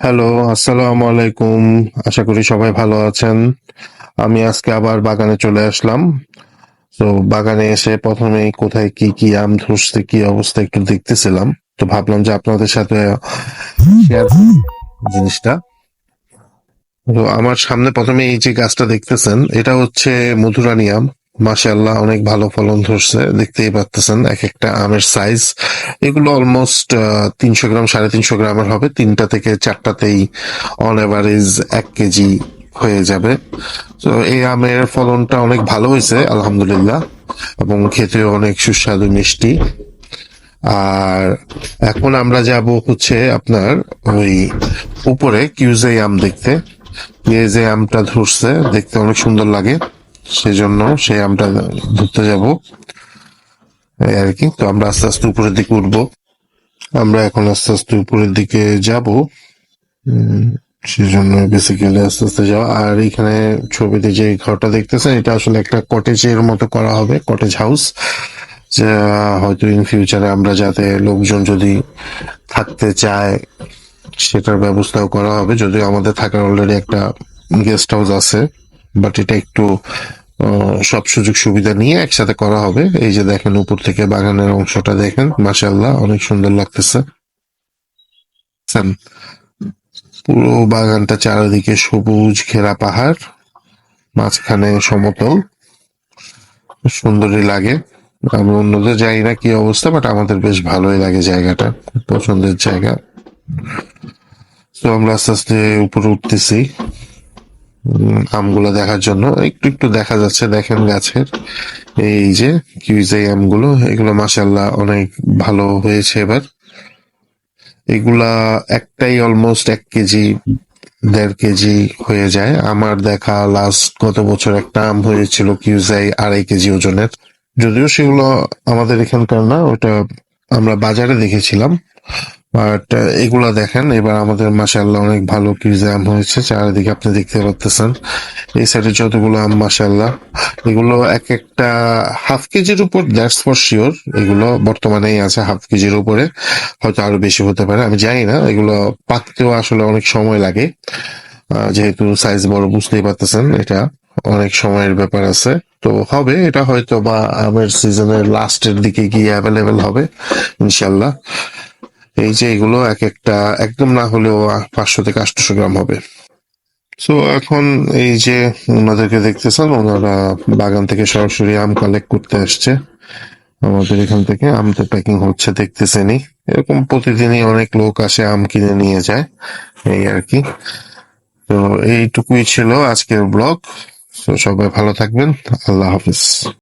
Hello আসসালামু আলাইকুম আশা করি সবাই ভালো আছেন আমি আজকে আবার বাগানে চলে আসলাম তো বাগানে এসে প্রথমে কোথায় কি কি আম ধরছে কি অবস্থা একটু দেখতেছিলাম তো ভাবলাম যে আপনাদের সাথে জিনিসটা তো আমার সামনে প্রথমে এই যে গাছটা দেখতেছেন এটা হচ্ছে মধুরানী আম মাশাআল্লাহ, অনেক ভালো ফলন ধরছে, দেখতেই পাচ্তেছেন এক একটা আমের সাইজ এগুলো অলমোস্ট তিনশো গ্রাম, সাড়ে তিনশো গ্রামের হবে। তিনটা থেকে চারটাতেই অন এভারেজ এক কেজি হয়ে যাবে। তো এই আমের ফলনটা অনেক ভালো হয়েছে, আলহামদুলিল্লাহ, এবং খেতেও অনেক সুস্বাদু, মিষ্টি। আর এখন আমরা যাব হচ্ছে আপনার ওই উপরে কিউজে আম দেখতে। যে আমটা ধরছে, দেখতে অনেক সুন্দর লাগে। সেজন্য সে আমরা ধরতে যাব। আর কি। তো আমরা আস্তে আস্তে উপরের দিকে উঠবো। আমরা এখন আস্তে আস্তে উপরের দিকে যাব। সেজন্য বেসিক্যালি আস্তে আস্তে যাওয়া। আর এখানে ছবিতে যে ঘরটা দেখতেছেন, এটা আসলে একটা কটেজের মতো করা হবে কটেজ হাউস যা হয়তো ইন ফিউচারে আমরা যাতে লোকজন যদি থাকতে চায়, সেটার ব্যবস্থাও করা হবে। যদিও আমাদের থাকার অলরেডি একটা গেস্ট হাউস আছে। বাট এটা একটু সব সুযোগ সুবিধা নিয়ে একসাথে করা হবে। এই যে দেখেন, উপর থেকে বাগানের অংশটা দেখেন মাশাল্লাহ অনেক সুন্দর লাগতেছে। পুরো বাগানটা চারিদিকে সবুজ ঘেরা পাহাড়, মাঝখানে সমতল। সুন্দরই লাগে। আমি অন্যদের জানি না কি অবস্থা বাট আমাদের বেশ ভালোই লাগে জায়গাটা পছন্দের জায়গা। তো আমরা আস্তে আস্তে উপরে উঠতেছি। আমগুলো দেখার জন্য। একটু একটু দেখা যাচ্ছে, দেখেন গাছের। এই যে কিউজাই আমগুলো, এগুলো মাসাল্লাহ অনেক ভালো হয়েছে এবার। এগুলা একটাই অলমোস্ট এক কেজি, দেড় কেজি হয়ে যায়। আমার দেখা লাস্ট গত বছর একটা আম হয়েছিল কিউজাই আড়াই কেজি ওজনের। যদিও সেগুলো আমাদের এখানকার না, ওটা আমরা বাজারে দেখেছিলাম। বাট এগুলা দেখেন, এবার আমাদের মাসাল্লাহ অনেক ভালো আম হয়েছে, চারিদিকে আপনি দেখতে পাচ্ছেন এই সাইডে যতগুলো আম মাসাল্লাহ এগুলো এক একটা হাফ কেজির উপর দ্যাটস ফর শিওর এগুলো বর্তমানেই আছে হাফ কেজির উপরে, হয়তো আরও বেশি হতে পারে, আমি জানি না, এগুলো পাকতেও আসলে অনেক সময় লাগে। যেহেতু সাইজ বড়, বুঝতেই পারতেছেন, এটা অনেক সময়ের ব্যাপার আছে। তো হবে, এটা হয়তো বা আমের সিজনের লাস্টের দিকে গিয়ে অ্যাভেলেবেল হবে ইনশাল্লাহ এই যে এগুলো এক একটা, একদম না হলেও পাঁচশো থেকে আটশো গ্রাম হবে। তো এখন এই যে ওনাদেরকে দেখতেছেন, ওনারা বাগান থেকে সরাসরি আম কালেক্ট করতে আসছে। আমাদের এখান থেকে আম তো প্যাকিং হচ্ছে, দেখতেছেনই। এরকম প্রতিদিনই অনেক লোক আসে আম কিনে নিয়ে যায়, এই আর কি। তো, এইটুকুই ছিল আজকের ব্লগ। তো সবাই ভালো থাকবেন। আল্লাহ হাফিজ।